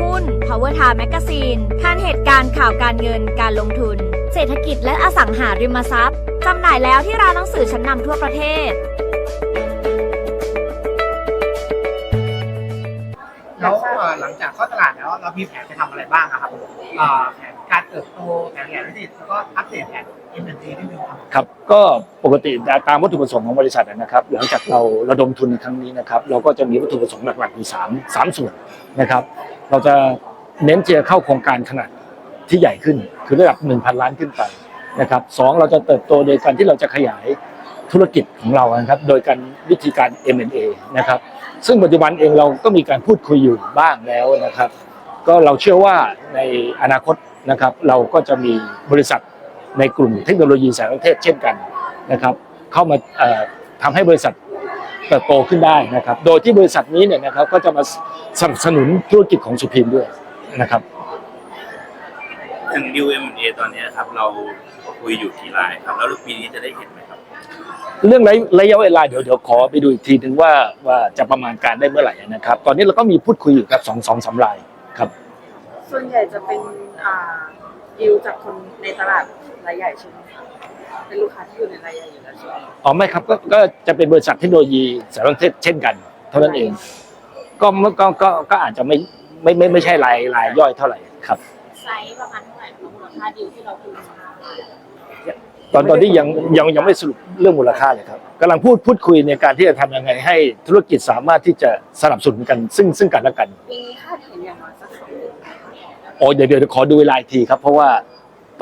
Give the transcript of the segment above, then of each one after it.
หุ้น Power Time Magazine คันเหตุการณ์ข่าวการเงินการลงทุน เศรษฐกิจและอสังหาริมทรัพย์จำหน่ายแล้วที่ร้านหนังสือชั้นนำทั่วประเทศ แล้วเอ่อหลังจากเข้าตลาดแล้ว เรามีแผนจะทำอะไรบ้างอะครับเอ่อแผนการเติบโตแผนขยายธุรกิจแล้วก็อัปเดตแผน M&A นิดนึงครับ ครับก็ปกติตามวัตถุประสงค์ของบริษัทนะครับ หลังจากเราระดมทุนในครั้งนี้นะครับ เราก็จะมีวัตถุประสงค์หลักๆอยู่สามสามส่วนนะครับ เราจะเน้นที่จะเข้าโครงการขนาดที่ใหญ่ขึ้น คือระดับ 1,000 ล้านขึ้นไปนะครับสองเราจะเติบโตโดยการที่เราจะขยายธุรกิจของเรานะครับ โดยการวิธีการ M&A นะครับ ซึ่งปัจจุบันเองเราก็มีการพูดคุยอยู่บ้างแล้วนะครับ ก็เราเชื่อว่าในอนาคตนะครับ เราก็จะมีบริษัทในกลุ่มเทคโนโลยีสารสนเทศเช่นกันนะครับ เข้ามาเอ่อทำให้บริษัท เติบโตขึ้นได้นะครับ โดยที่บริษัทนี้เนี่ยนะครับก็จะมาสนับสนุนธุรกิจของสุพิมด้วยนะครับถึงดิว M&A ตอนนี้ครับเราคุยอยู่กี่รายครับ แล้วปีนี้จะได้เห็นไหมครับ เรื่องระระยะเวลาเดี๋ยวเดี๋ยวขอไปดูอีกทีหนึ่งว่าว่าจะประมาณการได้เมื่อไหร่นะครับ ตอนนี้เราก็มีพูดคุยอยู่กับสองสองสามรายครับ ส่วนใหญ่จะเป็นอ่าดิวจากคนในตลาดรายใหญ่ใช่ไหมคะ เป็นลูกค้าที่อยู่ในรายใหญ่อยู่แล้วใช่ไหมอ๋อไม่ครับก็ก็จะเป็นบริษัทเทคโนโลยีสารสนเทศเช่นกัน เท่านั้นเอง ก็ก็ก็ก็อาจจะไม่ไม่ไม่ไม่ใช่รายรายย่อยเท่าไหร่ครับ ไซส์ประมาณเท่าไหร่ของมูลค่าดิวที่เราคุยมาตอนตอนนี้ยังยังยังไม่สรุปเรื่องมูลค่าเลยครับกำลังพูดพูดคุยในการที่จะทำยังไงให้ธุรกิจสามารถที่จะสนับสนุนกันซึ่งซึ่งกันและกัน ปีนี้คาดเห็นอย่างน้อยสักสองเดือนโอ้เดี๋ยวเดี๋ยวขอดูเวลาอีกทีครับ เพราะว่า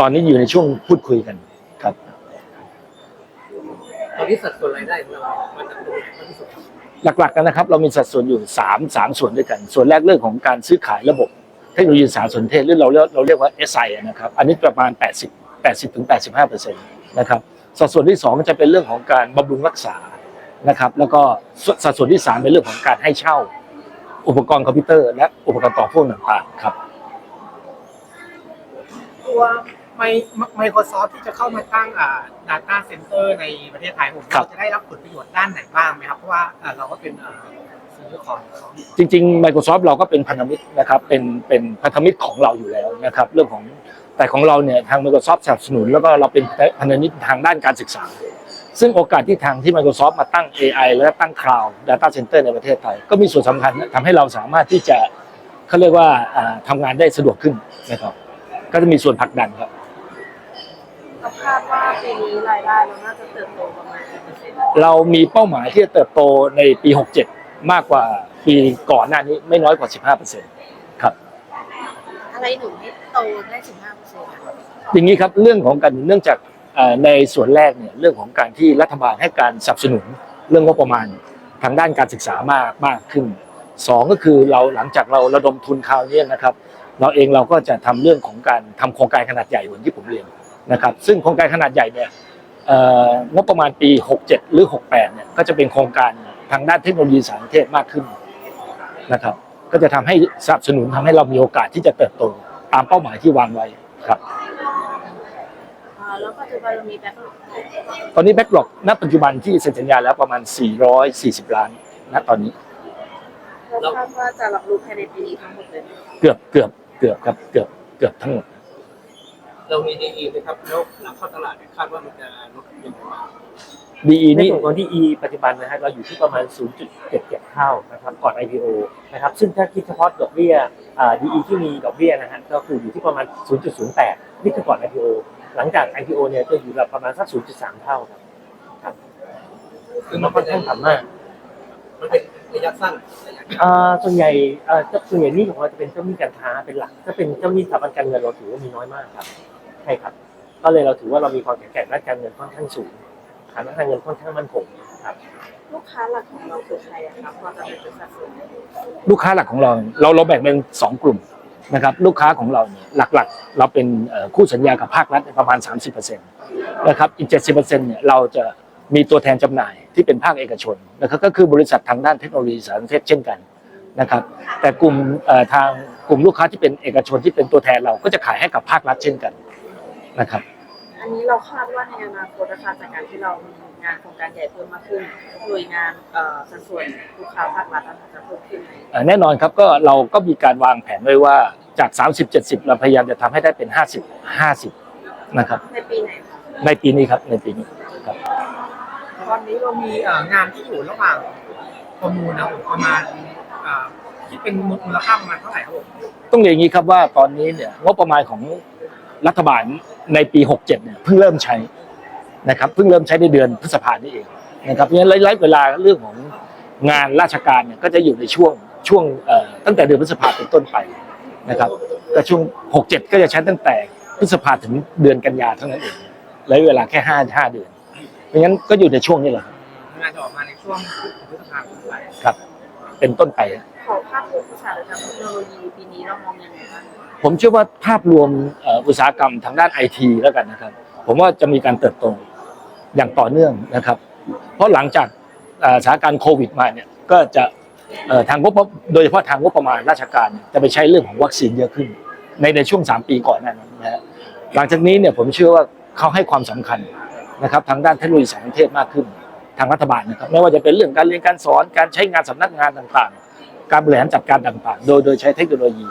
ตอนนี้อยู่ในช่วงพูดคุยกันครับ ตอนนี้สัดส่วนรายได้ของเรามันจะตรงไหนมากที่สุดหลักๆกันนะครับ เรามีสัดส่วนอยู่สามสามส่วนด้วยกัน ส่วนแรกเรื่องของการซื้อขายระบบ เทคโนโลยีสารสนเทศหรือเราเรียกเราเรียกว่า SI นะครับ อันนี้ประมาณ 80 80ถึง85เปอร์เซ็นต์นะครับสัดส่วนที่สองจะเป็นเรื่องของการบำรุงรักษานะครับ แล้วก็สัดส่วนที่สามเป็นเรื่องของการให้เช่า อุปกรณ์คอมพิวเตอร์และอุปกรณ์ต่อพ่วงต่างๆครับ ตัว ไมไมโครซอฟที่จะเข้ามาตั้งอ่า data center ในประเทศไทยผมครับ เราจะได้รับผลประโยชน์ด้านไหนบ้างไหมครับ เพราะว่าอ่าเราก็เป็นอ่าซื้อของเขาจริง ๆ Microsoft เราก็เป็นพันธมิตรนะครับเป็นเป็นพันธมิตรของเราอยู่แล้วนะครับเรื่องของแต่ของเราเนี่ยทาง Microsoft สนับสนุนแล้วก็เราเป็นพันธมิตรทางด้านการศึกษา ซึ่งโอกาสที่ทางที่ Microsoft มาตั้ง AI และตั้ง Cloud Data Center ในประเทศไทย ก็มีส่วนสำคัญนะทำให้เราสามารถที่จะเขาเรียกว่าอ่าทำงานได้สะดวกขึ้นนะครับก็จะมีส่วนผลักดันครับ เราคาดว่าปีนี้รายได้เราน่าจะเติบโตประมาณกี่เปอร์เซ็นต์เรามีเป้าหมายที่จะเติบโตในปี 67 มากกว่าปีก่อนหน้านี้ไม่น้อยกว่า 15%ครับ อะไรหนูให้โตได้ถึงห้าเปอร์เซ็นต์อย่างนี้ครับเรื่องของการเนื่องจากเอ่อในส่วนแรกเนี่ยเรื่องของการที่รัฐบาลให้การสนับสนุนเรื่องงบประมาณทางด้านการศึกษามากมากขึ้นสองก็คือเราหลังจากเราระดมทุนคราวนี้นะครับ เราเองเราก็จะทำเรื่องของการทำโครงการขนาดใหญ่เหมือนที่ผมเรียน นะครับซึ่งโครงการขนาดใหญ่เนี่ยเอ่องบประมาณปี 67 หรือ 68 เนี่ยก็จะเป็นโครงการทางด้านเทคโนโลยีสารสนเทศมากขึ้นนะครับ ก็จะทำให้สนับสนุนทำให้เรามีโอกาสที่จะเติบโตตามเป้าหมายที่วางไว้ครับอ่าแล้วปัจจุบันเรามีแบ็คตอนนี้แบ็กหลอกณปัจจุบันที่เซ็นสัญญาแล้วประมาณ 440 ล้านณตอนนี้เราคาดว่าจะรับรู้ภายในปีนี้ทั้งหมดเลยเกือบเกือบเกือบครับเกือบเกือบทั้งหมด เรามีดีอีไหมครับแล้วหลังเข้าตลาดเนี่ยคาดว่ามันจะลดยังไงบ้าง DE ในนี่ส่วนของที่ E ปัจจุบันนะฮะเราอยู่ที่ประมาณ 0.77 เท่านะครับก่อน IPO นะครับซึ่งถ้าคิดเฉพาะดอกเบี้ยอ่า DE ที่มีดอกเบี้ยนะฮะก็คืออยู่ที่ประมาณ 0.08 นี่คือก่อน IPO หลังจาก IPO เนี่ยจะอยู่ระดับประมาณสัก 0.3 เท่าครับครับคือมัมันนค่อนข้างต่ำมากมันเป็นระยะสั้นระยะยาวอ่าส่วนใหญ่อ่าส่วนใหญ่หนี่ของเราจะเป็นเจ้าหนี้การค้าเป็นหลักถ้าเป็นเจ้าหนี้สถาบันการเงินเราถือว่ามีน้อยมากครับใช่ครับ ก็เลยเราถือว่าเรามีความแข็งแกร่งด้านการเงินค่อนข้างสูงฐานะทางเงินค่อนข้างมั่นคงครับ ลูกค้าหลักของเราคือใครอะครับพอจะเป็นสัดส่วนได้ไหมลูกค้าหลักของเราเราเราแบ่งเป็น2กลุ่มนะครับลูกค้าของเราเนี่ยหลักๆ เราเป็นเอ่อคู่สัญญากับภาครัฐประมาณ 30%นะครับอีก 70%เนี่ยเราจะมีตัวแทนจำหน่ายที่เป็นภาคเอกชนนะครับก็คือบริษัททางด้านเทคโนโลยีสารสนเทศเช่นกันนะครับแต่กลุ่มเอ่อทางกลุ่มลูกค้าที่เป็นเอกชนที่เป็นตัวแทนเราก็จะขายให้กับภาครัฐเช่นกัน นะครับ อันนี้เราคาดว่าในอนาคตนะคะจากการที่เรามีงานโครงการใหญ่เพิ่มมากขึ้นหน่วยงานเอ่อสัดส่วนลูกค้าภาครัฐจะเพิ่มขึ้นไหมเอ่อแน่นอนครับก็เราก็มีการวางแผนไว้ว่าจาก 30 70 เราพยายามจะทำให้ได้เป็น 50 50 นะครับ ในปีไหนคะในปีนี้ครับในปีนี้ครับตอนนี้เรามีเอ่องานที่อยู่ระหว่างประมูลนะผมประมาณเอ่อคิดเป็นมูลค่าประมาณเท่าไหร่ครับผมต้องเรียนอย่างนี้ครับว่าตอนนี้เนี่ยงบประมาณของรัฐบาล ในปี 67เนี่ยเพิ่งเริ่มใช้นะครับเพิ่งเริ่มใช้ในเดือนพฤษภาคมนี้เองนะครับเพราะฉะนั้นระยะเวลาเรื่องของงานราชการเนี่ยก็จะอยู่ในช่วงช่วงเอ่อตั้งแต่เดือนพฤษภาเป็นต้นไปนะครับก็ช่วง 67 ก็จะใช้ตั้งแต่พฤษภาถึงเดือนกันยาเท่านั้นเองระยะเวลาแค่5 5เดือน เพราะงั้นก็อยู่ในช่วงนี้แหละครับงานจะออกมาในช่วงพฤษภาคมไปครับ เป็นต้นไป ขอภาพรวมอุตสาหกรรมเทคโนโลยีปีนี้เรามองยังไงบ้างผมเชื่อว่าภาพรวมอุตสาหกรรมทางด้านไอทีแล้วกันนะครับ ผมว่าจะมีการเติบโตอย่างต่อเนื่องนะครับ เพราะหลังจากสถานการณ์โควิดมาเนี่ยก็จะทางงบโดยเฉพาะทางงบประมาณราชการจะไปใช้เรื่องของวัคซีนเยอะขึ้น ในในช่วง 3 ปีก่อนนั้นนะฮะหลังจากนี้เนี่ยผมเชื่อว่าเขาให้ความสำคัญนะครับทางด้านเทคโนโลยีสารสนเทศมากขึ้น ทางรัฐบาลนะครับไม่ว่าจะเป็นเรื่องการเรียนการสอนการใช้งานสำนักงานต่างๆ การบริหารจัดการต่างๆ โดยโดยใช้เทคโนโลยี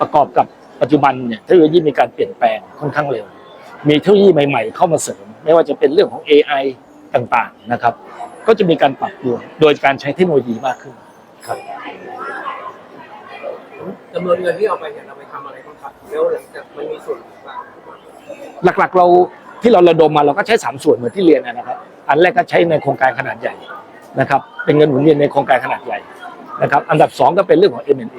ประกอบกับปัจจุบันเนี่ยเทคโนโลยีมีการเปลี่ยนแปลงค่อนข้างเร็ว มีเทคโนโลยีใหม่ ๆ เข้ามาเสริม ไม่ว่าจะเป็นเรื่องของ AI ต่างๆนะครับ ก็จะมีการปรับตัวโดยการใช้เทคโนโลยีมากขึ้นครับจำนวนเงินที่เอาไปเนี่ยเราไปทำอะไรบ้างครับแล้วหลังจากมันมีส่วนต่างหลักๆเราที่เราระดมมาเราก็ใช้สามส่วนเหมือนที่เรียนนะครับ อันแรกก็ใช้ในโครงการขนาดใหญ่นะครับ เป็นเงินหมุนเวียนในโครงการขนาดใหญ่ นะครับอันดับสองก็เป็นเรื่องของ M&A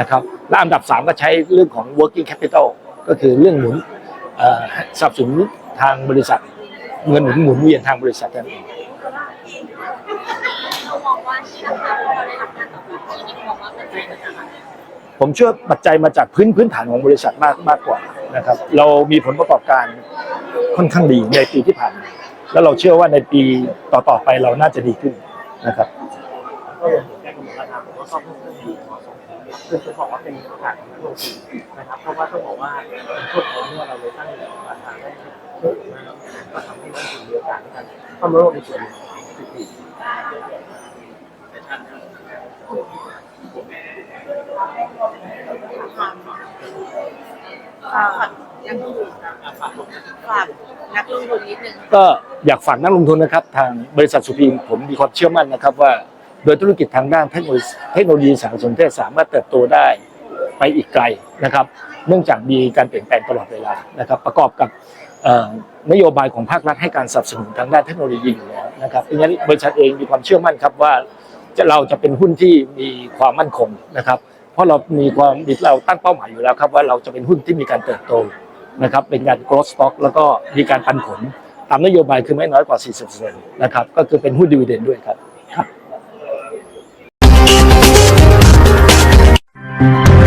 นะครับและอันดับสามก็ใช้เรื่องของ working capital ก็คือเรื่องหมุนสนับสนุนทางบริษัท เงินหมุนหมุนเวียนทางบริษัทนั่นเองเรามองว่าที่ราคาที่เราได้รับการตอบรับดีนี่มองว่าเป็นใจมาจากอะไรผมเชื่อปัจจัยมาจากพื้นพื้นฐานของบริษัทมากมากกว่านะครับ เรามีผลประกอบการค่อนข้างดีในปีที่ผ่านมาแล้วเราเชื่อว่าในปีต่อๆไปเราน่าจะดีขึ้นนะครับ คือจะบอกว่าเป็นโอกาสของนักลงทุนนะครับ เพราะว่าต้องบอกว่าช่วงนี้เนี่ยเราเลยตั้งราคาได้ถูกมากก็ทำให้นักลงทุนมีโอกาสในการเข้ามาร่วมในส่วนนี้ดีฝากนักลงทุนฝากนักลงทุนนิดนึงก็อยากฝากนักลงทุนนะครับ ทางบริษัทสุพีมผมมีความเชื่อมั่นนะครับว่า โดยธุรกิจทางด้านเทคโนโลยีสารสนเทศสามารถเติบโตได้ไปอีกไกลนะครับ เนื่องจากมีการเปลี่ยนแปลงตลอดเวลานะครับ ประกอบกับนโยบายของภาครัฐให้การสนับสนุนทางด้านเทคโนโลยีอยู่แล้วนะครับดังนั้นบริษัทเองมีความเชื่อมั่นครับว่าจะเราจะเป็นหุ้นที่มีความมั่นคงนะครับ เพราะเรามีความเราตั้งเป้าหมายอยู่แล้วครับว่าเราจะเป็นหุ้นที่มีการเติบโตนะครับ เป็นการ growth stock แล้วก็มีการปันผลตามนโยบายคือไม่น้อยกว่า 40%นะครับ ก็คือเป็นหุ้นดีเวเดนด้วยครับ ครับ